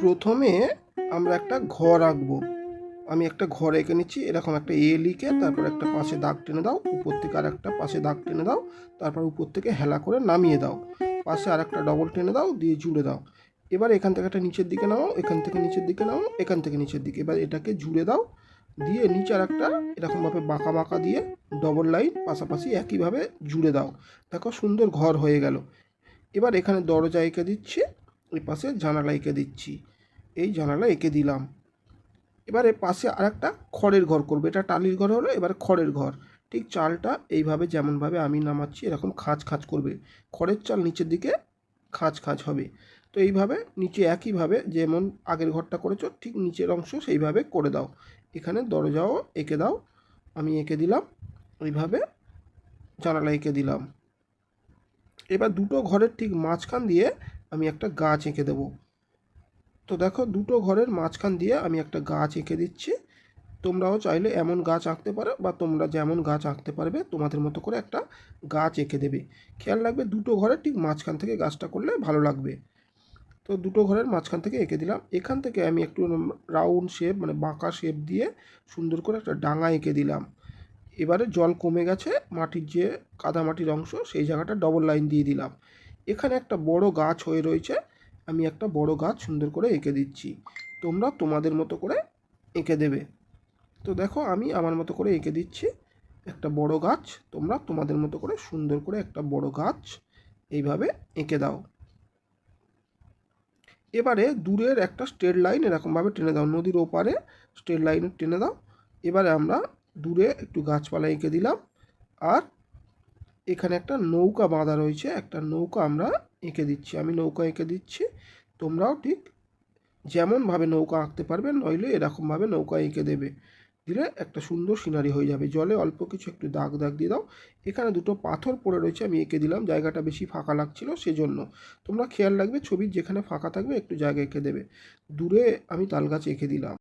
প্রথমে আমরা একটা ঘর আঁকবো। আমি একটা ঘর এঁকে নিচ্ছি, এরকম একটা এ লিখে তারপর একটা পাশে দাগ টেনে দাও, উপর থেকে আর একটা পাশে দাগ টেনে দাও, তারপর উপর থেকে হেলা করে নামিয়ে দাও। পাশে আর একটা ডবল টেনে দাও, দিয়ে জুড়ে দাও। এবার এখান থেকে একটা নিচের দিকে নাও এখান থেকে নিচের দিকে নাও এখান থেকে নিচের দিকে। এবার এটাকে জুড়ে দাও, দিয়ে নিচে আর একটা এরকমভাবে বাঁকা বাঁকা দিয়ে ডবল লাইন পাশাপাশি একইভাবে জুড়ে দাও। দেখো সুন্দর ঘর হয়ে গেল। এবার এখানে দরজা এঁকে দিচ্ছি। এই পাশে জানালা এঁকে দিচ্ছি। এই জানালা এঁকে দিলাম। এবারে পাশে আর একটা খড়ের ঘর করব। এটা টালির ঘর হলো, এবার খড়ের ঘর। ঠিক চালটা এইভাবে যেমনভাবে আমি নামাচ্ছি, এরকম খাঁজ খাঁজ করবে। খড়ের চাল নিচের দিকে খাঁজ খাঁজ হবে। তো এইভাবে নিচে একইভাবে যেমন আগের ঘরটা করেছ, ঠিক নিচের অংশ সেইভাবে করে দাও। এখানে দরজাও এঁকে দাও। আমি এঁকে দিলাম। ওইভাবে জানালা এঁকে দিলাম। এবার দুটো ঘরের ঠিক মাঝখান দিয়ে আমি একটা গাছ এঁকে দেবো। তো দেখো দুটো ঘরের মাঝখান দিয়ে আমি একটা গাছ এঁকে দিচ্ছি। তোমরাও চাইলে এমন গাছ আঁকতে পারো বা তোমরা যেমন গাছ আঁকতে পারবে তোমাদের মতো করে একটা গাছ এঁকে দেবে। খেয়াল রাখবে দুটো ঘরের ঠিক মাঝখান থেকে গাছটা করলে ভালো লাগবে। তো দুটো ঘরের মাঝখান থেকে এঁকে দিলাম। এখান থেকে আমি একটু রাউন্ড শেপ মানে বাঁকা শেপ দিয়ে সুন্দর করে একটা ডাঙা এঁকে দিলাম। এবারে জল কমে গেছে, মাটির যে কাদা মাটির অংশ সেই জায়গাটা ডবল লাইন দিয়ে দিলাম। এখানে একটা বড় গাছ হয়ে রয়েছে। আমি একটা বড় গাছ সুন্দর করে এঁকে দিচ্ছি। তোমরা তোমাদের মতো করে এঁকে দেবে। তো দেখো, আমি আমার মতো করে এঁকে দিচ্ছি একটা বড় গাছ। তোমরা তোমাদের মতো করে সুন্দর করে একটা বড় গাছ এইভাবে এঁকে দাও। এবারে দূরের একটা স্ট্রেট লাইন এরকমভাবে টেনে দাও, নদীর ওপারে স্ট্রেট লাইন টেনে দাও। এবারে আমরা দূরে একটু গাছপালা এঁকে দিলাম। আর এখানে একটা নৌকা বাঁধা রয়েছে, একটা নৌকা আমরা এঁকে দিচ্ছি। আমি নৌকা এঁকে দিচ্ছি। তোমরাও ঠিক যেমনভাবে নৌকা আঁকতে পারবে, নইলে এরকমভাবে নৌকা এঁকে দেবে। দিলে একটা সুন্দর সিনারি হয়ে যাবে। জলে অল্প কিছু একটু দাগ দাগ দিয়ে দাও। এখানে দুটো পাথর পড়ে রয়েছে, আমি এঁকে দিলাম। জায়গাটা বেশি ফাঁকা লাগছিল সেজন্য। তোমরা খেয়াল রাখবে ছবির যেখানে ফাঁকা থাকবে একটু জায়গা এঁকে দেবে। দূরে আমি তাল গাছ এঁকে দিলাম।